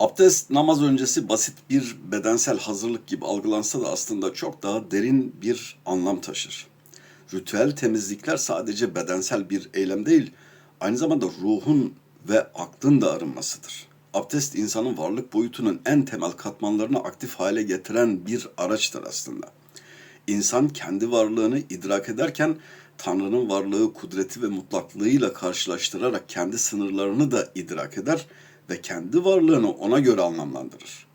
Abdest namaz öncesi basit bir bedensel hazırlık gibi algılansa da aslında çok daha derin bir anlam taşır. Ritüel temizlikler sadece bedensel bir eylem değil, aynı zamanda ruhun ve aklın da arınmasıdır. Abdest insanın varlık boyutunun en temel katmanlarını aktif hale getiren bir araçtır aslında. İnsan kendi varlığını idrak ederken Tanrı'nın varlığı, kudreti ve mutlaklığıyla karşılaştırarak kendi sınırlarını da idrak eder ve kendi varlığını ona göre anlamlandırır.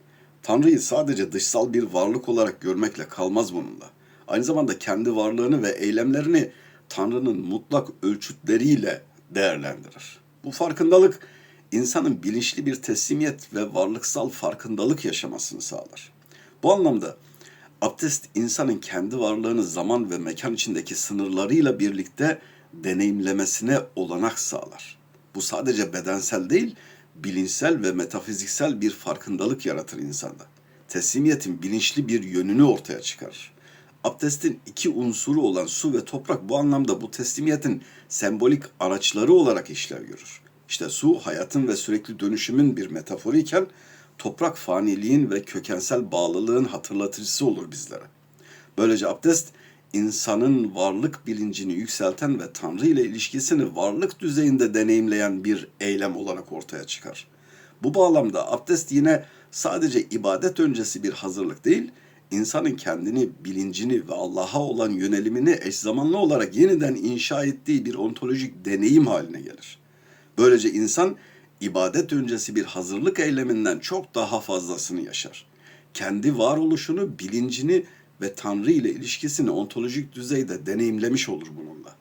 Tanrı'yı sadece dışsal bir varlık olarak görmekle kalmaz bununla. Aynı zamanda kendi varlığını ve eylemlerini Tanrı'nın mutlak ölçütleriyle değerlendirir. Bu farkındalık insanın bilinçli bir teslimiyet ve varlıksal farkındalık yaşamasını sağlar. Bu anlamda abdest insanın kendi varlığını zaman ve mekan içindeki sınırlarıyla birlikte deneyimlemesine olanak sağlar. Bu sadece bedensel değil, bilinçsel ve metafiziksel bir farkındalık yaratır insanda. Teslimiyetin bilinçli bir yönünü ortaya çıkarır. Abdestin iki unsuru olan su ve toprak bu anlamda bu teslimiyetin sembolik araçları olarak işlev görür. İşte su hayatın ve sürekli dönüşümün bir metaforu iken toprak faniliğin ve kökensel bağlılığın hatırlatıcısı olur bizlere. Böylece abdest insanın varlık bilincini yükselten ve Tanrı ile ilişkisini varlık düzeyinde deneyimleyen bir eylem olarak ortaya çıkar. Bu bağlamda abdest yine sadece ibadet öncesi bir hazırlık değil, insanın kendini, bilincini ve Allah'a olan yönelimini eş zamanlı olarak yeniden inşa ettiği bir ontolojik deneyim haline gelir. Böylece insan ibadet öncesi bir hazırlık eyleminden çok daha fazlasını yaşar. Kendi varoluşunu, bilincini ve Tanrı ile ilişkisini ontolojik düzeyde deneyimlemiş olur bununla.